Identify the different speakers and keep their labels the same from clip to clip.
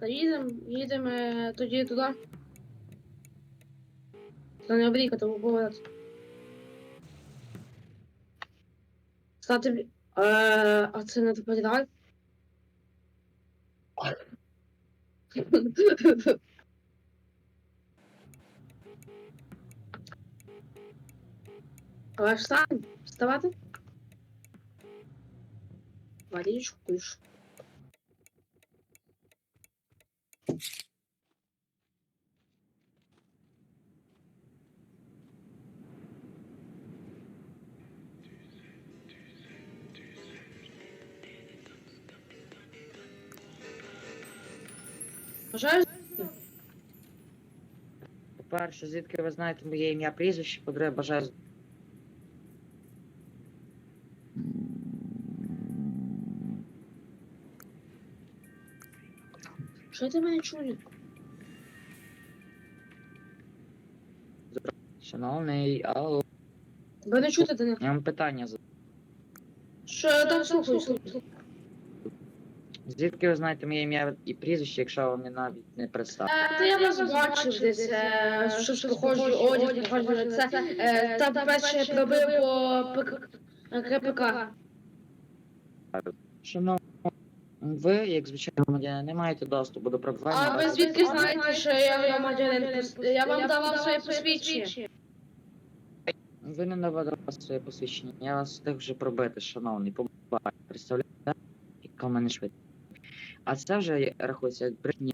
Speaker 1: Та їдемо, їдемо тоді туди. Та не обріка, то поворот. Стати. бі- Е, а це не доповідає? Ж стань, вставати? Водичку пиш. Бажаєш?
Speaker 2: По-перше, звідки ви знаєте моє ім'я прізвище, по-друге, бажаю.
Speaker 1: Що ти мене чує?
Speaker 2: Шановний, алло,
Speaker 1: Тебе не чути, Данил.
Speaker 2: я вам питання задаю.
Speaker 1: Що я так слухаю, слухаю.
Speaker 2: Звідки ви знаєте моє ім'я і прізвище, якщо вам не навіть не представили?
Speaker 1: Е, Та я вас бачив десь, е, що ж похожий одяг, похожий на це. Е, Та перше пробив по ПК- КПК.
Speaker 2: Шановний, ви, як звичайно громадянин, не маєте доступу до
Speaker 1: А ви звідки знаєте, що я громадянин? Я вам давав своє посвідчення.
Speaker 2: Ви не наводили своє посвідчення. Я вас встиг вже пробити, шановний. Побачите, представляєте, яка в мене швидкість. А це вже рахується як брехня.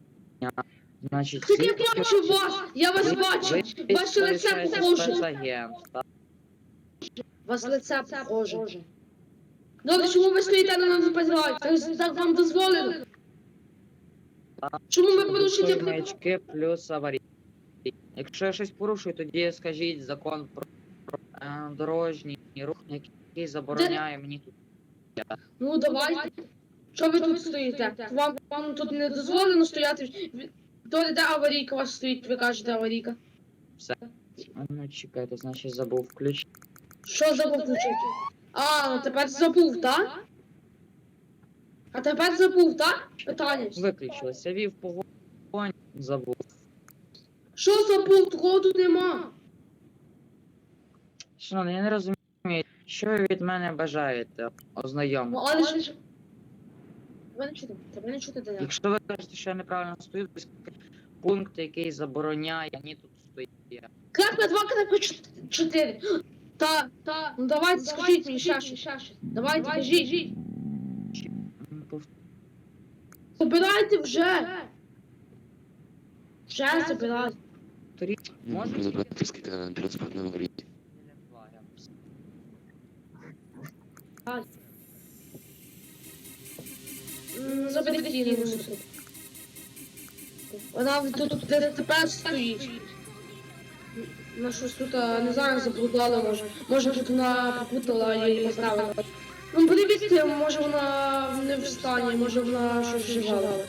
Speaker 2: Значить,
Speaker 1: Так я бачу вас! Я вас бачу! Ваше лице похоже. Вас лице похоже. Добре, чому ви стоїте на нас позивають? Так, вам дозволили? Чому ви порушуєте
Speaker 2: маячки плюс аварійні. Якщо я щось порушую, тоді скажіть закон про, про е, дорожній рух, який забороняє мені тут.
Speaker 1: Ну давайте. Що ви тут стоїте? Вам, вам тут не дозволено стояти. То де аварійка у вас стоїть, ви кажете аварійка.
Speaker 2: А, Ну, чекайте, значить забув включити.
Speaker 1: Що забув включити? А, ну тепер забув, так? А тепер забув, так? Питання.
Speaker 2: Виключилося, вів погонь, забув.
Speaker 1: Що забув? Такого тут нема.
Speaker 2: Шановний, я не розумію, що ви від мене бажаєте
Speaker 1: Ну, ж... Чути, Даня.
Speaker 2: Якщо ви кажете, що я неправильно стою, то пункт, який забороняє мені тут стояти.
Speaker 1: Крапка 2, крапка 4. Та, та, ну давайте, скажіть мені ще щось. Давайте, кажіть. Забирайте вже. Вже забирайте.
Speaker 2: Повторіть,
Speaker 3: Можна
Speaker 2: можете?
Speaker 3: забрати скільки транспортного аварії.
Speaker 1: М, Заберіть її на мусор. Вона тут тепер стоїть. Вона щось тут, не знаю, заблудала, може. Може тут вона попутала і поставила. Ну, подивіться, може вона не в стані, може вона щось вживала.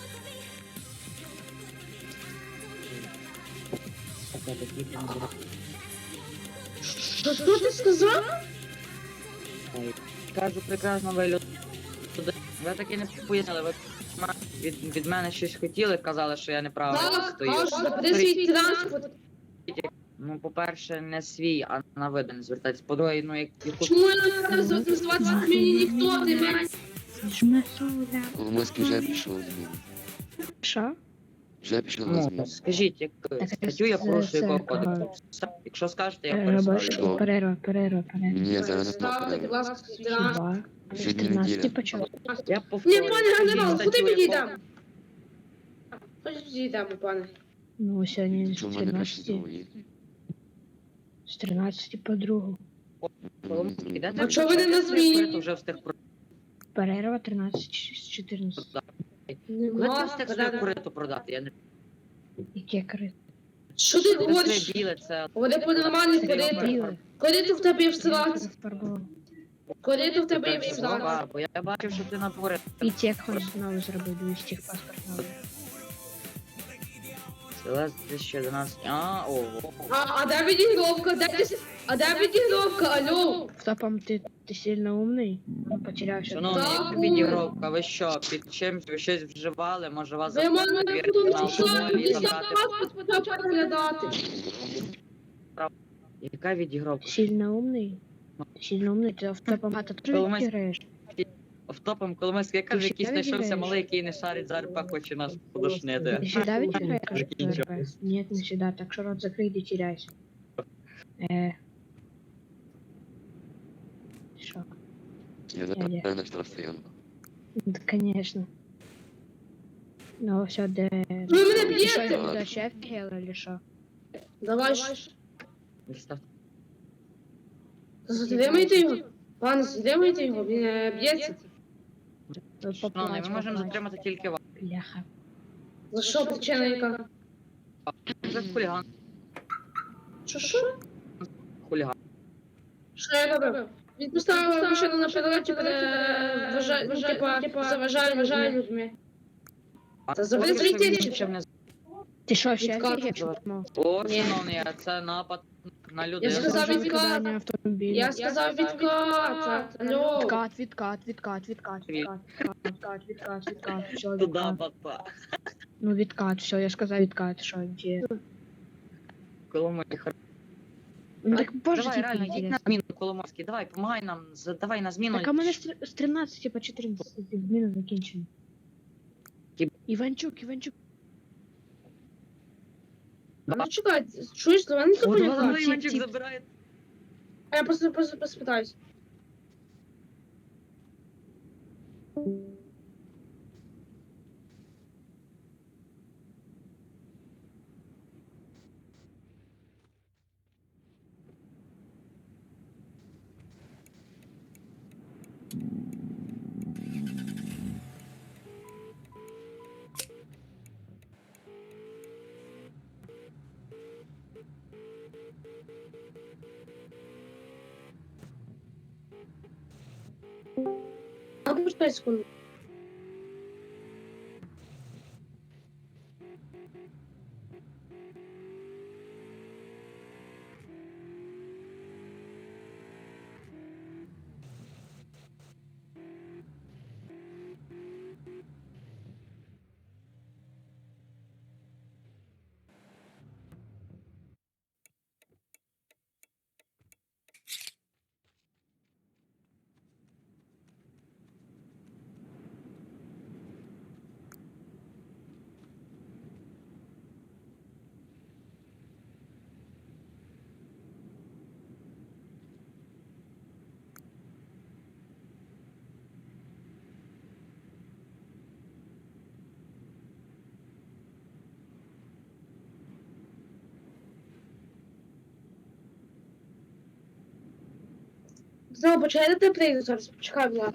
Speaker 1: Що, що ти сказав?
Speaker 2: Кажу, прекрасно ви люди. Ви таки не пояснили, ви від, від мене щось хотіли, казали, що я неправильно
Speaker 1: Так,
Speaker 2: стою.
Speaker 1: кажу, забери свій транспорт.
Speaker 2: Ну, по-перше, не свій, а на виден звертатись. По-друге, ну як яку
Speaker 1: Чому я не називати мені ніхто не має?
Speaker 4: Сюди.
Speaker 3: Коломойський вже пішов з ним.
Speaker 4: Що?
Speaker 3: Вже пішов на
Speaker 2: ну,
Speaker 3: зміну.
Speaker 2: скажіть, як статтю я порушую якого кодексу. Якщо скажете, я
Speaker 4: Е,
Speaker 2: переставлю.
Speaker 3: Що?
Speaker 4: Перерва, перерва, перерва.
Speaker 3: Ні, зараз не
Speaker 1: Ставте, будь
Speaker 3: платно.
Speaker 1: ласка, свій транспорт.
Speaker 4: Хіба?
Speaker 3: Сьогодні
Speaker 4: 13
Speaker 3: неділя.
Speaker 4: почав.
Speaker 2: Я
Speaker 1: Ні, пане генерал, куди
Speaker 2: якого-
Speaker 1: підійдемо? Куди підійдемо, пане?
Speaker 4: Ну, сьогодні з
Speaker 3: Чому мене краще
Speaker 4: 13,
Speaker 3: зовуть?
Speaker 4: з 13 по другу.
Speaker 2: Ідете?
Speaker 1: А чого ви не на зміні?
Speaker 2: Вже встиг
Speaker 4: Перерва 13 з 14.
Speaker 2: Коли ти
Speaker 1: можеш
Speaker 2: так свою куриту продати? Я не
Speaker 4: Яке крит?
Speaker 1: Що ти говориш?
Speaker 2: біле, це
Speaker 1: Вони по нормальні
Speaker 2: Це
Speaker 1: ходити.
Speaker 4: Біле.
Speaker 1: Коли ти в тебе є
Speaker 4: в
Speaker 1: всрати?
Speaker 4: фарбував.
Speaker 1: Коли ти в тебе є в
Speaker 2: слова, бо я бачив, що ти на дворі.
Speaker 4: І тек хоч знову зробив, дивись, техпаспорт новий.
Speaker 2: Лес 2011. А, ого.
Speaker 1: А, а де відігровка? Де ти- А де відігровка? Алло?
Speaker 4: В топом ты, ты сильно умный? Ну, потерявся.
Speaker 2: Шановний,
Speaker 1: Так,
Speaker 2: як відігровка, ви що, під чим ви щось вживали? Може вас
Speaker 1: Ви мене
Speaker 2: перевірити
Speaker 1: будуть
Speaker 2: на алкоголь і забрати?
Speaker 1: паспорт переглядати.
Speaker 2: Яка відігровка?
Speaker 4: Сильно умный? Сильно умный, ты в топом а ты тоже
Speaker 2: Коломойсь-
Speaker 4: играешь?
Speaker 2: Втопом Коломийський, я кажу,
Speaker 4: Ти
Speaker 2: якийсь
Speaker 4: всегда
Speaker 2: знайшовся
Speaker 4: відіграєш?
Speaker 2: малий, який не шарить за РП, хоче нас подушнити.
Speaker 4: Ты всегда ведь играешь?
Speaker 2: Закінчив.
Speaker 4: в РП? Нет, не всегда, так что рот закрой и теряйся. Э. Шо?
Speaker 3: Я напевно на штрафстоянку.
Speaker 4: Да, конечно. Ну, все, да...
Speaker 1: Ви мене
Speaker 4: Ты что,
Speaker 1: б'єте?
Speaker 4: это вообще офигел или что?
Speaker 1: Давай. ж.
Speaker 2: Відстав.
Speaker 1: Затримайте його. Пане, затримайте його, він е, б'ється.
Speaker 2: Шановний, ми можемо затримати тільки вас.
Speaker 4: Бляха.
Speaker 1: За що причина яка?
Speaker 2: За хуліган.
Speaker 1: Що що?
Speaker 2: Хуліган.
Speaker 1: Що я робив? Він поставив машину на вважає, ну, типа, заважає, вважає людьми. Та завели
Speaker 2: що не
Speaker 4: вообще
Speaker 1: Відкат.
Speaker 4: офигел? Ну,
Speaker 2: О, шановний, а це напад на
Speaker 1: Я
Speaker 2: людину.
Speaker 1: сказав,
Speaker 4: тоже
Speaker 1: відкат.
Speaker 4: автомобіля.
Speaker 1: Я сказав відкат. Алло.
Speaker 4: Відкат, відкат, відкат, відкат, відкат, відкат, відкат, відкат, все,
Speaker 2: Туда,
Speaker 4: відкат.
Speaker 2: папа.
Speaker 4: Ну, відкат, все, я сказав відкат, що, де?
Speaker 2: Коломойський,
Speaker 4: Ну, так боже,
Speaker 2: Давай,
Speaker 4: тільки
Speaker 2: реально, йдіть на
Speaker 4: інтересно.
Speaker 2: зміну, Коломойський, давай, помагай нам, з- давай на зміну.
Speaker 4: Так, а мене з тр- з 13 по 14 зміни закінчені.
Speaker 2: Ті-
Speaker 4: Іванчук, Іванчук.
Speaker 1: Ну чекай, чуєш, до мене ніхто не
Speaker 2: казав.
Speaker 4: Ливанчик
Speaker 2: забирає.
Speaker 1: А я просто, просто, просто питаюсь. పెంచుకుంది Знову почали прийду зараз, почекай, Влад.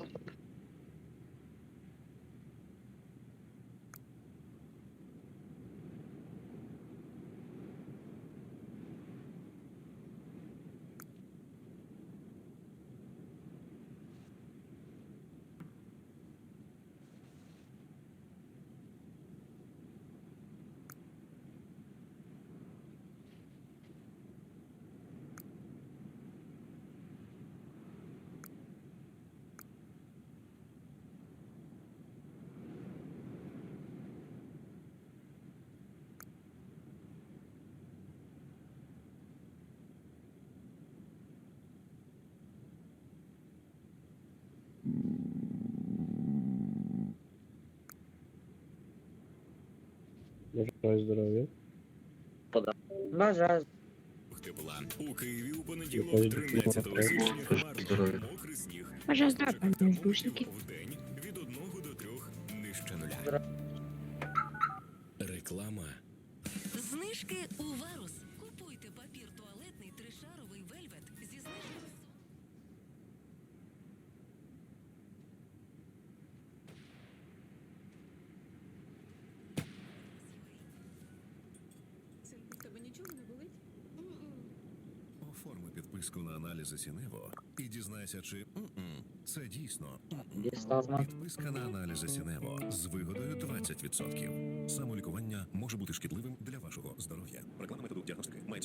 Speaker 5: Бажаю здоров'я.
Speaker 2: Бажаю.
Speaker 6: Тепла. У Києві у понеділок, 13 січня,
Speaker 3: Здоров'я.
Speaker 6: хмарно, мокрий сніг.
Speaker 4: Бажаю здоров'я, пане.
Speaker 6: В день від 1 до 3 нижче нуля. Оформи підписку на аналізи Сінево і дізнайся, чи м-м,
Speaker 5: Це дійсно
Speaker 2: Дістав
Speaker 5: підписка на аналізи Сінево з вигодою 20%. Самолікування може бути шкідливим для вашого здоров'я. Реклама методу діагностики має